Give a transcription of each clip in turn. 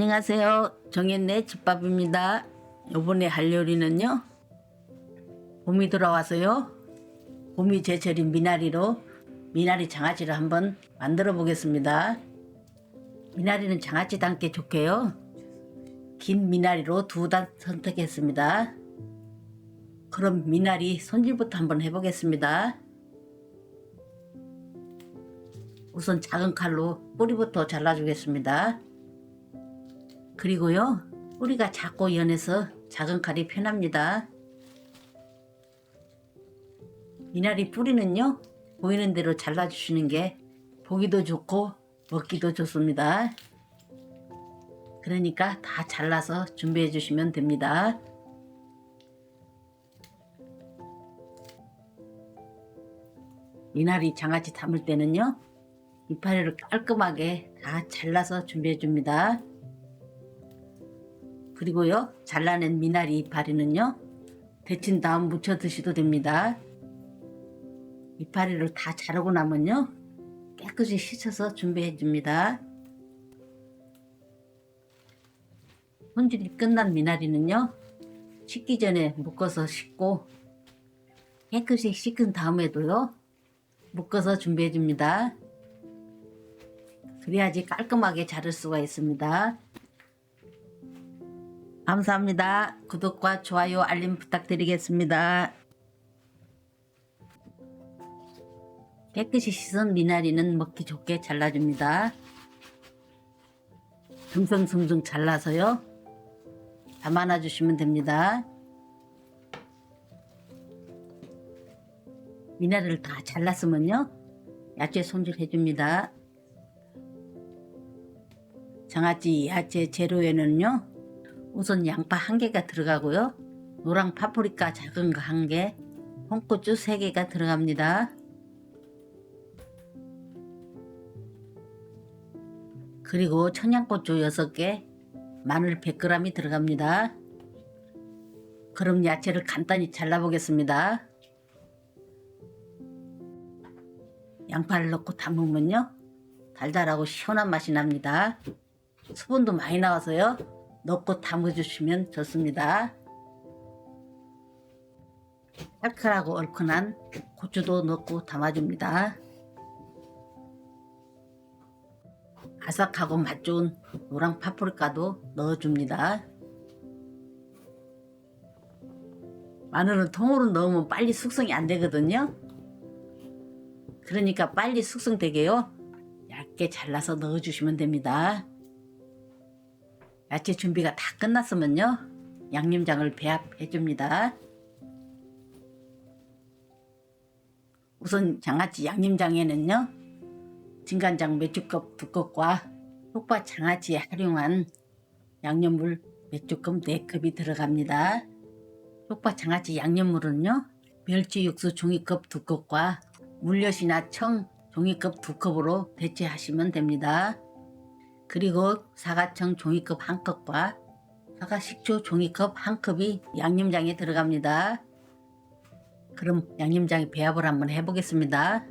안녕하세요. 정현네 집밥입니다. 요번에 할 요리는요. 봄이 돌아와서요. 봄이 제철인 미나리로 미나리 장아찌를 한번 만들어 보겠습니다. 미나리는 장아찌 담기 좋게요. 긴 미나리로 두 단 선택했습니다. 그럼 미나리 손질부터 한번 해보겠습니다. 우선 작은 칼로 뿌리부터 잘라주겠습니다. 그리고요, 뿌리가 작고 연해서 작은 칼이 편합니다. 미나리 뿌리는요, 보이는 대로 잘라주시는 게 보기도 좋고 먹기도 좋습니다. 그러니까 다 잘라서 준비해 주시면 됩니다. 미나리 장아찌 담을 때는요, 이파리를 깔끔하게 다 잘라서 준비해 줍니다. 그리고요, 잘라낸 미나리 이파리는요, 데친 다음 무쳐 드셔도 됩니다. 이파리를 다 자르고 나면요, 깨끗이 씻어서 준비해 줍니다. 손질이 끝난 미나리는요, 씻기 전에 묶어서 씻고, 깨끗이 씻은 다음에도요, 묶어서 준비해 줍니다. 그래야지 깔끔하게 자를 수가 있습니다. 감사합니다. 구독과 좋아요, 알림 부탁드리겠습니다. 깨끗이 씻은 미나리는 먹기 좋게 잘라줍니다. 듬성듬성 잘라서요. 담아놔 주시면 됩니다. 미나리를 다 잘랐으면요. 야채 손질 해 줍니다. 장아찌 야채 재료에는요. 우선 양파 한 개가 들어가고요. 노랑 파프리카 작은 거 한 개, 홍고추 세 개가 들어갑니다. 그리고 청양고추 6개, 마늘 100g이 들어갑니다. 그럼 야채를 간단히 잘라보겠습니다. 양파를 넣고 담으면요. 달달하고 시원한 맛이 납니다. 수분도 많이 나와서요. 넣고 담아주시면 좋습니다. 칼칼하고 얼큰한 고추도 넣고 담아줍니다. 아삭하고 맛 좋은 노랑 파프리카도 넣어줍니다. 마늘은 통으로 넣으면 빨리 숙성이 안 되거든요. 그러니까 빨리 숙성되게요. 얇게 잘라서 넣어주시면 됩니다. 야채 준비가 다 끝났으면요. 양념장을 배합해 줍니다. 우선 장아찌 양념장에는요. 진간장 맥주컵 두 컵과 효과 장아찌에 활용한 양념물 맥주컵 4컵이 들어갑니다. 효과 장아찌 양념물은요. 멸치 육수 종이컵 두 컵과 물엿이나 청 종이컵 두 컵으로 대체하시면 됩니다. 그리고 사과청 종이컵 한 컵과 사과 식초 종이컵 한 컵이 양념장에 들어갑니다. 그럼 양념장에 배합을 한번 해보겠습니다.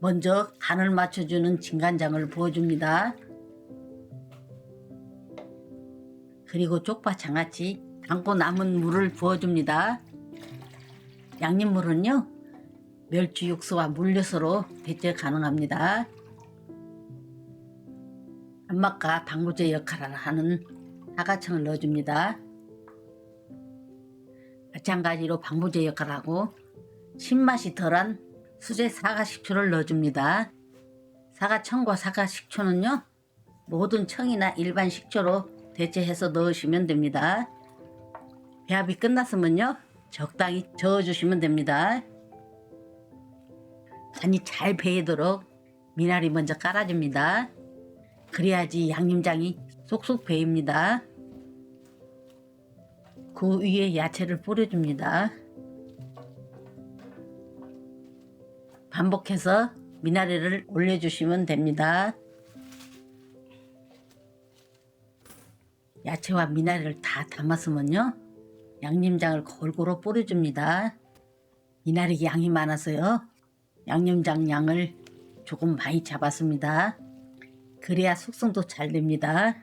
먼저 간을 맞춰주는 진간장을 부어줍니다. 그리고 쪽파 장아찌 담고 남은 물을 부어줍니다. 양념물은요 멸치 육수와 물엿으로 대체 가능합니다. 단맛과 방부제 역할을 하는 사과청을 넣어줍니다. 마찬가지로 방부제 역할을 하고 신맛이 덜한 수제 사과 식초를 넣어줍니다. 사과청과 사과 식초는요 모든 청이나 일반 식초로 대체해서 넣으시면 됩니다. 배합이 끝났으면요 적당히 저어주시면 됩니다. 간이 잘 배이도록 미나리 먼저 깔아줍니다. 그래야지 양념장이 쏙쏙 배입니다. 그 위에 야채를 뿌려줍니다. 반복해서 미나리를 올려주시면 됩니다. 야채와 미나리를 다 담았으면요. 양념장을 골고루 뿌려줍니다. 미나리 양이 많아서요. 양념장 양을 조금 많이 잡았습니다. 그래야 숙성도 잘 됩니다.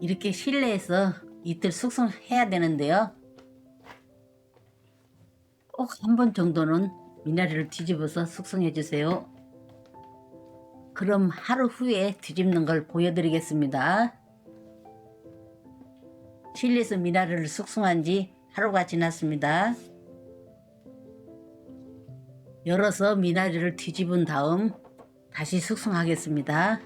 이렇게 실내에서 이틀 숙성해야 되는데요. 꼭 한 번 정도는 미나리를 뒤집어서 숙성해 주세요. 그럼 하루 후에 뒤집는 걸 보여드리겠습니다. 실내에서 미나리를 숙성한 지 하루가 지났습니다. 열어서 미나리를 뒤집은 다음 다시 숙성하겠습니다.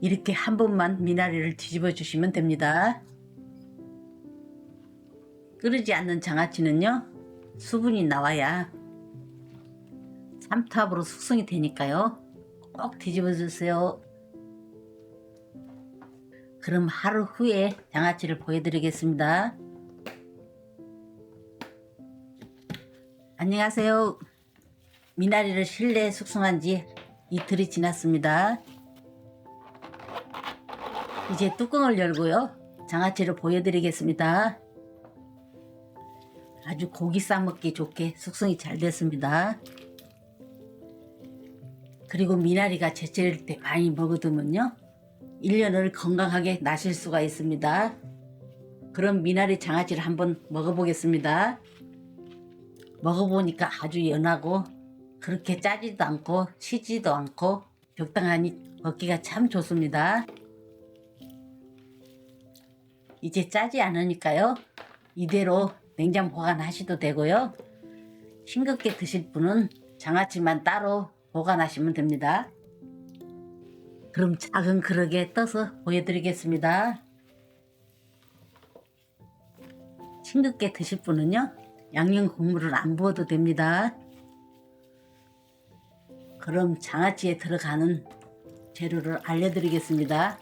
이렇게 한 번만 미나리를 뒤집어 주시면 됩니다. 끓이지 않는 장아찌는요, 수분이 나와야 삼투압으로 숙성이 되니까요. 꼭 뒤집어 주세요. 그럼 하루 후에 장아찌를 보여드리겠습니다. 안녕하세요. 미나리를 실내에 숙성한 지 이틀이 지났습니다. 이제 뚜껑을 열고요. 장아찌를 보여드리겠습니다. 아주 고기 싸먹기 좋게 숙성이 잘 됐습니다. 그리고 미나리가 제철일 때 많이 먹어두면요. 1년을 건강하게 나실 수가 있습니다. 그럼 미나리 장아찌를 한번 먹어보겠습니다. 먹어보니까 아주 연하고 그렇게 짜지도 않고 시지도 않고 적당하니 먹기가 참 좋습니다. 이제 짜지 않으니까요. 이대로 냉장 보관하셔도 되고요. 싱겁게 드실 분은 장아찌만 따로 보관하시면 됩니다. 그럼 작은 그릇에 떠서 보여드리겠습니다. 싱겁게 드실 분은요. 양념 국물을 안 부어도 됩니다. 그럼 장아찌에 들어가는 재료를 알려드리겠습니다.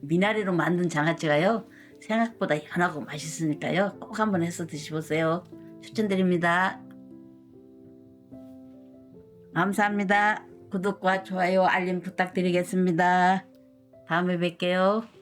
미나리로 만든 장아찌가요 생각보다 연하고 맛있으니까요. 꼭 한번 해서 드셔보세요. 추천드립니다. 감사합니다. 구독과 좋아요 알림 부탁드리겠습니다. 다음에 뵐게요